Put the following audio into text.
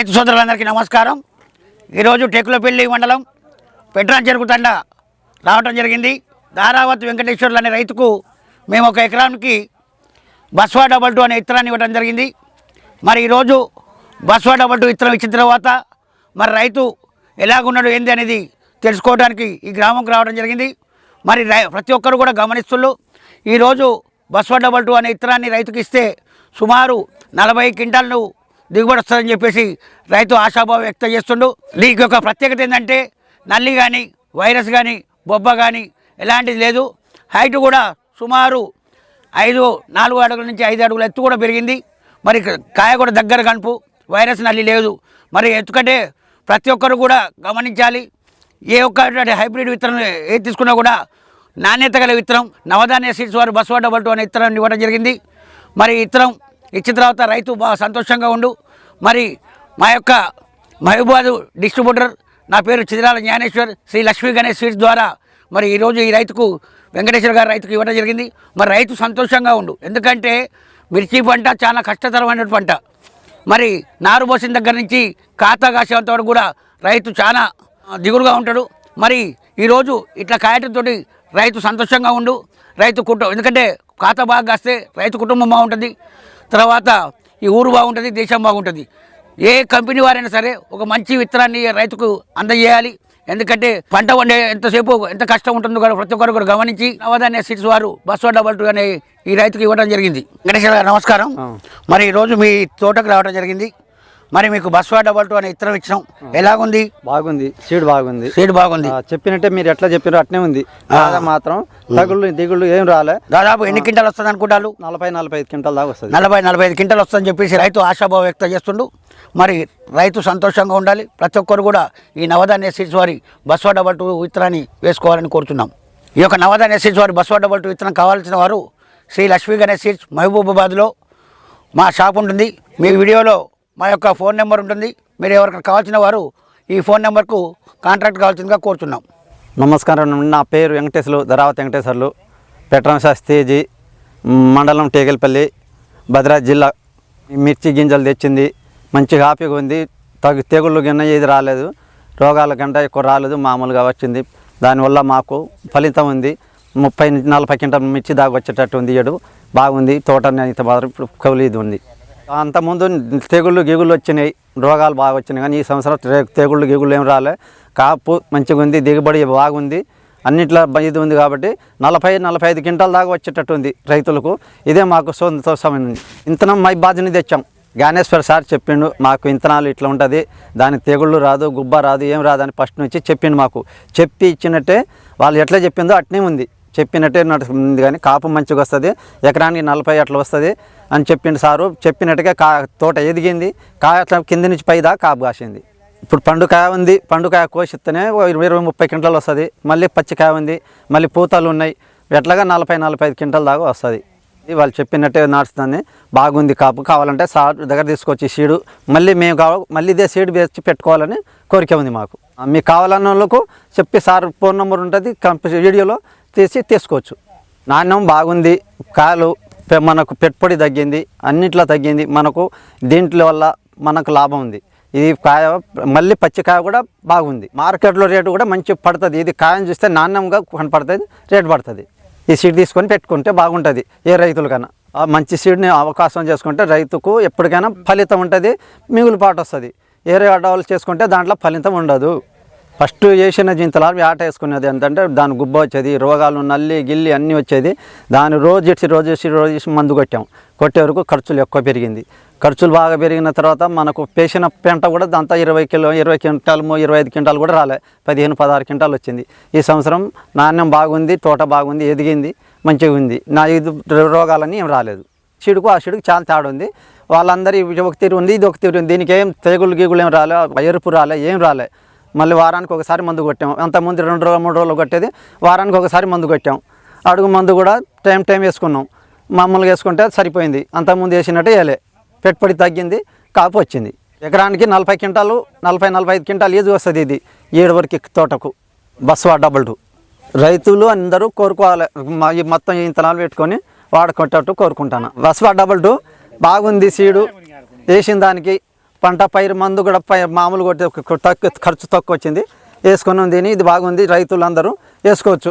రైతు సోదరులందరికీ నమస్కారం. ఈరోజు టెక్లపల్లి మండలం పెట్రాన్ చెరుకు తండ రావటం జరిగింది. ధారావతి వెంకటేశ్వర్లు అనే రైతుకు మేము ఒక ఎకరానికి బస్వా డబల్ టూ అనే ఇత్తనాన్ని ఇవ్వడం జరిగింది. మరి ఈరోజు బస్వా డబల్ టూ ఇత్తనం ఇచ్చిన తర్వాత మరి రైతు ఎలాగున్నాడు ఏంది అనేది తెలుసుకోవడానికి ఈ గ్రామంకి రావడం జరిగింది. మరి రై ప్రతి ఒక్కరు కూడా గమనిస్తుళ్ళు. ఈరోజు బస్వా డబల్ టూ అనే ఇత్తనాన్ని రైతుకి ఇస్తే సుమారు నలభై క్వింటాలను దిగుబడి వస్తుందని చెప్పేసి రైతు ఆశాభావం వ్యక్తం చేస్తుండు. దీనికి ఒక ప్రత్యేకత ఏంటంటే నల్లి కానీ వైరస్ కానీ బొబ్బ కానీ ఎలాంటిది లేదు. హైట్ కూడా సుమారు ఐదు నాలుగు అడుగుల నుంచి ఐదు అడుగుల ఎత్తు కూడా పెరిగింది. మరి కాయ కూడా దగ్గర కనుపు వైరస్ నల్లి లేదు. మరి ఎందుకంటే ప్రతి ఒక్కరు కూడా గమనించాలి ఏ ఒక్క హైబ్రిడ్ విత్తనం ఏది తీసుకున్నా కూడా నాణ్యత గల విత్తనం నవధాన్య సీడ్స్ వారు బస్వా డబల్ టూ అనే విత్తనం ఇవ్వడం జరిగింది. మరి ఇత్తనం విత్తనం ఇచ్చిన తర్వాత రైతు బాగా సంతోషంగా ఉండు. మరి మా యొక్క మహబూబాద్ డిస్ట్రిబ్యూటర్ నా పేరు చిదిరాల జ్ఞానేశ్వర్ శ్రీ లక్ష్మీ గణేష్ స్వీట్స్ ద్వారా మరి ఈరోజు ఈ రైతుకు వెంకటేశ్వర గారు రైతుకు ఇవ్వడం జరిగింది. మరి రైతు సంతోషంగా ఉండు. ఎందుకంటే మిర్చి పంట చాలా కష్టతరమైన పంట. మరి నారు పోసిన దగ్గర నుంచి ఖాతా కాసేంత వరకు కూడా రైతు చాలా దిగులుగా ఉంటాడు. మరి ఈరోజు ఇట్లా కాయటంతో రైతు సంతోషంగా ఉండు. రైతు కుటుంబం ఎందుకంటే ఖాతా బాగా కాస్తే రైతు కుటుంబం బాగుంటుంది. తర్వాత ఈ ఊరు బాగుంటుంది దేశం బాగుంటుంది. ఏ కంపెనీ వారైనా సరే ఒక మంచి విత్తనాన్ని రైతుకు అందజేయాలి. ఎందుకంటే పంట వండే ఎంతసేపు ఎంత కష్టం ఉంటుందో కూడా ప్రతి ఒక్కరు కూడా గమనించి నవధాన్య సీడ్స్ వారు బస్సు డబల్ టూ అనే ఈ రైతుకు ఇవ్వడం జరిగింది. వెంకటేశ్వర గారు నమస్కారం. మరి ఈరోజు మీ తోటకు రావడం జరిగింది. మరి మీకు బస్వా డబల్ టూ అనే ఇత్తనం ఇచ్చినాం. ఎలాగుంది? బాగుంది. సీడ్ బాగుంది. సీడ్ బాగుంది. చెప్పినట్టే మీరు ఎట్లా చెప్పారో అట్నే ఉంది. మాత్రం. తగుళ్ళు దిగుళ్ళు ఏం రాలే. దాదాపు ఎన్ని క్వింటాలు వస్తుంది అనుకుంటారు? నలభై నలభై ఐదు క్వింటల్ దాకా వస్తుంది. నలభై నలభై ఐదు క్వింటాలు వస్తుందని చెప్పేసి రైతు ఆశాభావం వ్యక్తం చేస్తుండు. మరి రైతు సంతోషంగా ఉండాలి. ప్రతి ఒక్కరు కూడా ఈ నవధాన్య సీడ్స్ వారి బస్వా డబల్ టూ విత్తనాన్ని వేసుకోవాలని కోరుతున్నాం. ఈ యొక్క నవధాన్య సీడ్స్ వారి బస్వా డబల్ టూ విత్తనం కావాల్సిన వారు శ్రీ లక్ష్మీ గణేష్ సీడ్స్ మహబూబాబాద్లో మా షాప్ ఉంటుంది. మీ వీడియోలో మా యొక్క ఫోన్ నెంబర్ ఉంటుంది. మీరు ఎవరికి కావాల్సిన వారు ఈ ఫోన్ నెంబర్కు కాంట్రాక్ట్ కావాల్సిందిగా కోరుతున్నాం నమస్కారం నా పేరు వెంకటేశ్వరు ధరావతి వెంకటేశ్వర్లు పెట్రాన్ శాస్త్రిజీ మండలం టేగల్పల్లి భద్రాద్రి జిల్లా. మిర్చి గింజలు తెచ్చింది. మంచిగా హ్యాపీగా ఉంది. తగు తెగుళ్ళు గిన్న ఏది రాలేదు. రోగాల గంట ఎక్కువ రాలేదు. మామూలుగా వచ్చింది. దానివల్ల మాకు ఫలితం ఉంది. ముప్పై నుంచి నలభై క్వింటల్ మిర్చి దాకా వచ్చేటట్టు ఉంది. ఏడు బాగుంది. తోట ఇంత మాత్రం ఇప్పుడు ఇది ఉంది. అంతకుముందు తెగుళ్ళు గిగుళ్ళు వచ్చినాయి రోగాలు బాగా వచ్చినాయి కానీ ఈ సంవత్సరం తెగుళ్ళు గిగుళ్ళు ఏం రాలే. కాపు మంచిగా ఉంది దిగుబడి బాగుంది అన్నిట్లో ఇది ఉంది కాబట్టి నలభై నలభై ఐదు క్వింటాల దాకా వచ్చేటట్టు ఉంది రైతులకు. ఇదే మాకు సంతోషమైనది ఇంతనం మై బాధ్యని తెచ్చాం. జ్ఞానేశ్వర్ సార్ చెప్పిండు మాకు ఇంతనాలు ఇట్లా ఉంటుంది దాని తెగుళ్ళు రాదు గుబ్బ రాదు ఏం రాదు అని ఫస్ట్ నుంచి చెప్పిండు మాకు. చెప్పి ఇచ్చినట్టే వాళ్ళు ఎట్లా చెప్పిందో అట్నే ఉంది. చెప్పినట్టే నడుస్తుంది కానీ కాపు మంచిగా వస్తుంది. ఎకరానికి నలభై అట్లా వస్తుంది అని చెప్పిండు సారు. చెప్పినట్టుగా కా తోట ఎదిగింది. కాయ అట్లా కింద నుంచి పై దాకా కాపు కాసింది. ఇప్పుడు పండుకాయ ఉంది. పండుకాయ కోసిస్తేనే ఇరవై ఇరవై ముప్పై క్వింటాలు వస్తుంది. మళ్ళీ పచ్చికాయ ఉంది. మళ్ళీ పూతలు ఉన్నాయి. ఎట్లాగా నలభై నలభై ఐదు క్వింటాల దాకా వస్తుంది. వాళ్ళు చెప్పినట్టే నడుస్తుంది. బాగుంది కాపు. కావాలంటే సార్ దగ్గర తీసుకొచ్చి సీడు. మళ్ళీ మేము కావాలి మళ్ళీ ఇదే సీడ్ వేసి పెట్టుకోవాలని కోరిక ఉంది మాకు. మీకు కావాలన్న వాళ్ళకు చెప్పి సార్ ఫోన్ నెంబర్ ఉంటుంది. కంపెనీ వీడియోలో తీసి తీసుకోవచ్చు. నాణ్యం బాగుంది కాయలు పె- మనకు పెట్టుబడి తగ్గింది అన్నిట్లో తగ్గింది మనకు దీంట్లో వల్ల మనకు లాభం ఉంది. ఇది కాయ మళ్ళీ పచ్చికాయ కూడా బాగుంది. మార్కెట్లో రేటు కూడా మంచి పడుతుంది. ఇది కాయను చూస్తే నాణ్యంగా కనపడుతుంది రేటు పడుతుంది. ఈ సీడ్ తీసుకొని పెట్టుకుంటే బాగుంటుంది ఏ రైతులకైనా. మంచి సీడ్ని అవకాశం చేసుకుంటే రైతుకు ఎప్పటికైనా ఫలితం ఉంటుంది మిగులుపాటు వస్తుంది. ఏరే అడవులు చేసుకుంటే దాంట్లో ఫలితం ఉండదు. ఫస్ట్ వేసిన జింతలాలు ఆట వేసుకునేది ఏంటంటే దాని గుబ్బ వచ్చేది రోగాలు నల్లి గిల్లి అన్నీ వచ్చేది. దాని రోజు ఇచ్చి రోజు ఇచ్చి రోజు ఇచ్చి మందు కొట్టాం. కొట్టే వరకు ఖర్చులు ఎక్కువ పెరిగింది. ఖర్చులు బాగా పెరిగిన తర్వాత మనకు పేసిన పెంట కూడా దాంతో ఇరవై కిలో ఇరవై క్వింటాలు ఇరవై ఐదు క్వింటాలు కూడా రాలే. పదిహేను పదహారు క్వింటాలు వచ్చింది. ఈ సంవత్సరం నాణ్యం బాగుంది తోట బాగుంది ఎదిగింది మంచిగా ఉంది. నా ఇది రోగాలన్నీ ఏం రాలేదు. చెడుకు ఆ చెడుకు చాలా తేడా ఉంది. వాళ్ళందరి ఒక తీరు ఉంది ఇది ఒక తీరు ఉంది. దీనికి ఏం తెగులు గీగులు ఏం రాలే ఎరుపు రాలే ఏం రాలే. మళ్ళీ వారానికి ఒకసారి మందు కొట్టాం. అంతకుముందు రెండు రోజులు మూడు రోజులు కొట్టేది వారానికి ఒకసారి మందు కొట్టాం. అడుగు మందు కూడా టైం టైం వేసుకున్నాం. మామూలుగా వేసుకుంటే సరిపోయింది. అంతకుముందు వేసినట్టు వేయలే. పెట్టుబడి తగ్గింది కాపు వచ్చింది. ఎకరానికి నలభై క్వింటాలు నలభై నలభై ఐదు క్వింటాలు ఈజీ వస్తుంది ఇది? ఏడు వరకు తోటకు. బస్వా డబల్ టూ. రైతులు అందరూ కోరుకోవాలి. ఈ మొత్తం ఈ ఇంతనాలు పెట్టుకొని వాడుకుంటట్టు కోరుకుంటాను. బస్వా డబల్ టూ. బాగుంది సీడు. వేసిన దానికి పంట పైరు మందు కూడా పై మామూలు కొట్టి తక్కువ ఖర్చు తక్కువ వచ్చింది. వేసుకొని దీని ఇది బాగుంది రైతులందరూ వేసుకోవచ్చు.